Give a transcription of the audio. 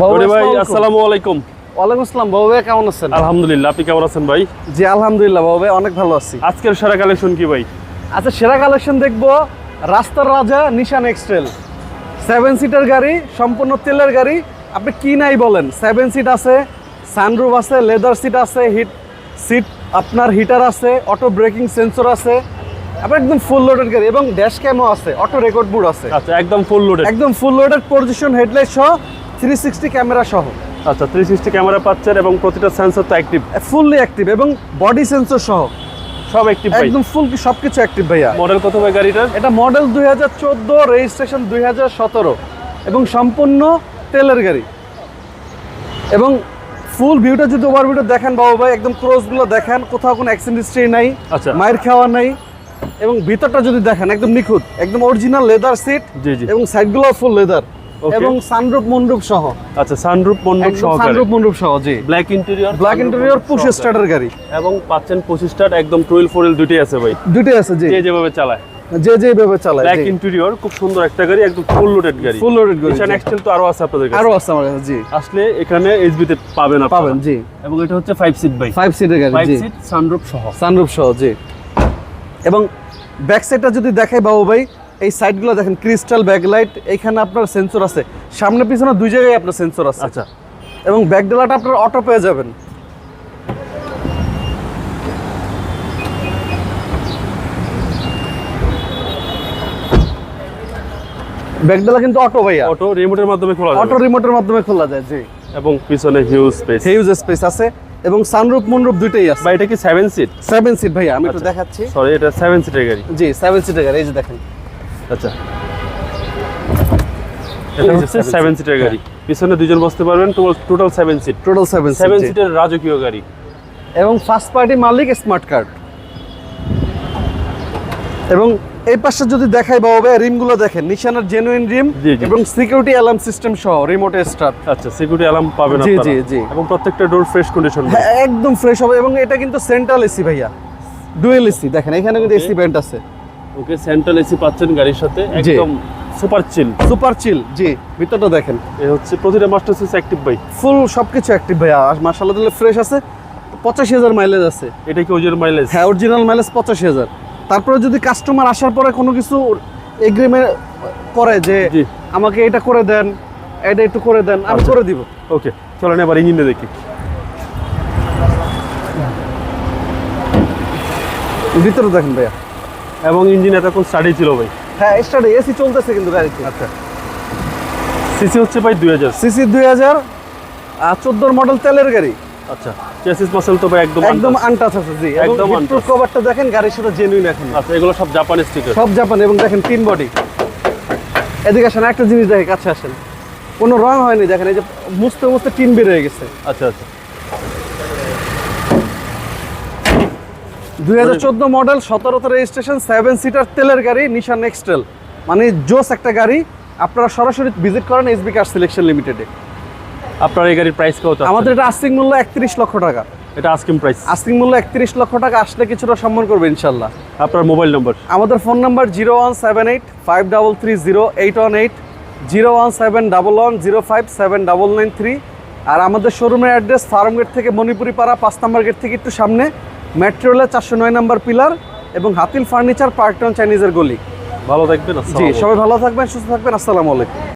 বাবু গৌরী ভাই আসসালামু আসসালামু আলাইকুম। ওয়ালাইকুম আসসালাম বাবু ভাই কেমন আছেন? আলহামদুলিল্লাহ আপনি কেমন আছেন ভাই? জি আলহামদুলিল্লাহ বাবু ভাই অনেক ভালো আছি। আজকের সেরা কালেকশন কি ভাই? আচ্ছা সেরা কালেকশন দেখব রাস্তার রাজা নিশান এক্সট্রেল সেভেন সিটার গাড়ি সম্পূর্ণ তেলের গাড়ি। আপনি কি নাই বলেন? সেভেন সিট আছে সানরুফ আছে লেদার সিট আছে হিট সিট আপনার হিটার আছে অটো ব্রেকিং সেন্সর আছে। আপনার একদম ফুল লোডেড গাড়ি এবং ড্যাশ ক্যামও আছে অটো রেকর্ড বুট আছে। আচ্ছা একদম ফুল লোডেড একদম ফুল লোডেড পজিশন হেডলাইট সহ থ্রি সিক্সটি ক্যামেরা সহ। আচ্ছা থ্রি সিক্সটি ক্যামেরা পাচ্ছেন এবং প্রতিটা সেন্সর তো অ্যাক্টিভ ফুললি অ্যাক্টিভ এবং বডি সেন্সর সহ। সব অ্যাক্টিভ ভাই। একদম ফুল সবকিছু অ্যাক্টিভ ভাইয়া। মডেল কত ভাই গাড়িটার? এটা মডেল দুই হাজার চোদ্দ রেজিস্ট্রেশন দুই হাজার সতেরো এবং সম্পূর্ণ তেলের গাড়ি। এবং ফুল ভিউটা যদি ওভার ভিউটা দেখেন বাবু ভাই একদম ক্রোজগুলো দেখেন কোথাও কোনো অ্যাক্সিডেন্ট হিস্ট্রি নাই আচ্ছা। মায়ের খাওয়া নাই এবং ভিতরটা যদি দেখেন একদম নিখুঁত একদম অরিজিনাল লেদার সিট জি জি। এবং সাইডগুলো ফুল লেদার. এবং সানরুফ মন্ডুপ সহ। আচ্ছা সানরুফ মন্ডপ একদম সহকারে? সানরুফ মন্ডুপ সহ জি। Black interior black interior push starter গাড়ি। এবং পাচ্ছেন পঁচিশ স্টার একদম টুয়েলভ ফোরেল দুটোই আছে ভাই। দুটোই আছে জি। যে যেভাবে চালায়। যে যে ভাবে চালায় ব্ল্যাক ইন্টেরিয়র খুব সুন্দর একটা গাড়ি একদম ফুল লোডেড গাড়ি। ফুল লোডেড গাড়ি নিশান। এক্সটেল তো আরও আছে আপনাদের কাছে? আরও আছে কাছে জি। আসলে এখানে এইচবি তে পাবেন আপনারা। পাবেন জি। এবং এটা হচ্ছে ফাইভ সিট ভাই। ফাইভ সিটের গাড়ি জি। সিট সানরুফ সহ। সানরুফ সহ জি। এবং ব্যাক সাইডটা যদি দেখাই বাবু ভাই এই সাইডগুলো দেখেন ক্রিস্টাল ব্যাকলাইট এখানে আপনার সেন্সর আছে। সামনে পিছনে দুই জায়গায় আপনার সেন্সর আছে। আচ্ছা। এবং ব্যাক ডেলাটা আপনার অটো পেয়ে যাবেন। ব্যাক ডেলা কিন্তু অটো ভাইয়া। অটো রিমোটের মাধ্যমে খোলা যায় অটো রিমোটের মাধ্যমে খোলা যায় জি। এবং পিছনে হিউজ স্পেস হিউজ স্পেস আছে। এবং সানরুফ মুনরুফ দুইটাই আছে। বা এটা কি সেভেন সিট সেভেন সিট ভাইয়া আমি একটু আচ্ছা। দেখাচ্ছি। সরি এটা সেভেন সিটের গাড়ি। জি সেভেন সিটের গাড়ি এই যে দেখেন। আচ্ছা। এটা হচ্ছে সেভেন সিটের গাড়ি। পিছনে দুজন বসতে পারবেন total seven seat total seven seven সিটের রাজকীয় গাড়ি। এবং ফার্স্ট পার্টি মালিক স্মার্ট কার্ড এবং এই পাশে যদি দেখাই বাবা ভাই রিমগুলো দেখেন নিশানের জেনুইন রিম। এবং সিকিউরিটি অ্যালার্ম সিস্টেম সহ রিমোটে স্টার্ট আচ্ছা সিকিউরিটি অ্যালার্ম পাবেন জি, জি, জি। এবং প্রত্যেকটা ডোর ফ্রেশ কন্ডিশন একদম ফ্রেশ হবে এবং এটা কিন্তু সেন্ট্রাল এসি ভাইয়া। ডুয়েল এসি দেখেন এখানে কিন্তু. এসি ব্যান্ড আছে। ওকে সেন্ট্রাল এসি পাচ্ছেন গাড়ির সাথে। একদম সুপার চিল সুপার চিল জি ভিতরটা দেখেন। এ হচ্ছে প্রতিটা master switch active by full সবকিছু অ্যাক্টিভ ভাইয়া আর মার্শাল্লাহ দিলে ফ্রেশ আছে পঁচাশি হাজার মাইলেজ আছে। এটা কি ওজের মাইলেজ হ্যাঁ অরিজিনাল মাইলেজ পঁচাশি হাজার। তারপরে যদি কাস্টমার আসার পরে কোনো কিছু এগ্রিমেন্ট করে যে। আমাকে এটা করে দেন এটা একটু করে দেন আমি আচ্ছা। করে দিব। ওকে চলেন এবার ইঞ্জিনটা দেখি। ভিতরে দেখেন ভাইয়া। এবং ইঞ্জিন এতক্ষণ স্টাডি ছিল ভাই। হ্যাঁ স্টার্ট এসি চলতেছে কিন্তু গাড়িতে। আচ্ছা। সিসি হচ্ছে ভাই দুই হাজার। সিসি দুই হাজার চোদ্দোর মডেল তেলের গাড়ি। আচ্ছা চেসিস মাসেল তো ভাই একদম একদম। আনটাচ আছে জি। একদম untouched। কভারটা দেখেন গাড়ির সাথে জেনুইন এখন। আচ্ছা এগুলো সব জাপানি স্টিকার সব জাপান এবং দেখেন তিন বডি এদিকে আসেন একটা জিনিস দেখে কাছে আসেন। কোনো রং হয়নি দেখেন এই যে মুছতে মুছতে টিন বের হয়ে গেছে। আচ্ছা আচ্ছা। দুই হাজার চোদ্দ মডেল সতেরোতে রেজিস্ট্রেশন সেভেন সিটার তেলের গাড়ি নিশান এক্সটেল মানে জোস একটা গাড়ি আপনারা সরাসরি ভিজিট করেন এসবি কার সিলেকশন লিমিটেডে আপনার এই গাড়ির প্রাইস কত আমাদের এটা আস্তিক মূল্য একত্রিশ লক্ষ টাকা। এটা আস্কিং প্রাইস আস্তিক মূল্য একত্রিশ লক্ষ টাকা আসলে কিছুটা সম্মান করবে ইনশাল্লাহ আপনার মোবাইল নম্বর আমাদের phone number zero one seven eight five double three zero eight one eight zero one seven double one zero five seven double nine three আর আমাদের শোরুমের অ্যাড্রেস ফার্ম গেট থেকে মণিপুরি পাড়া পাঁচ নাম্বার গেট থেকে একটু সামনে। Metro রেলের চারশো নয় নাম্বার পিলার এবং হাতিল ফার্নিচার পার্টন চাইনিজের গলি। ভালো থাকবেন জি সবাই ভালো থাকবেন সুস্থ থাকবেন আসসালামু আলাইকুম।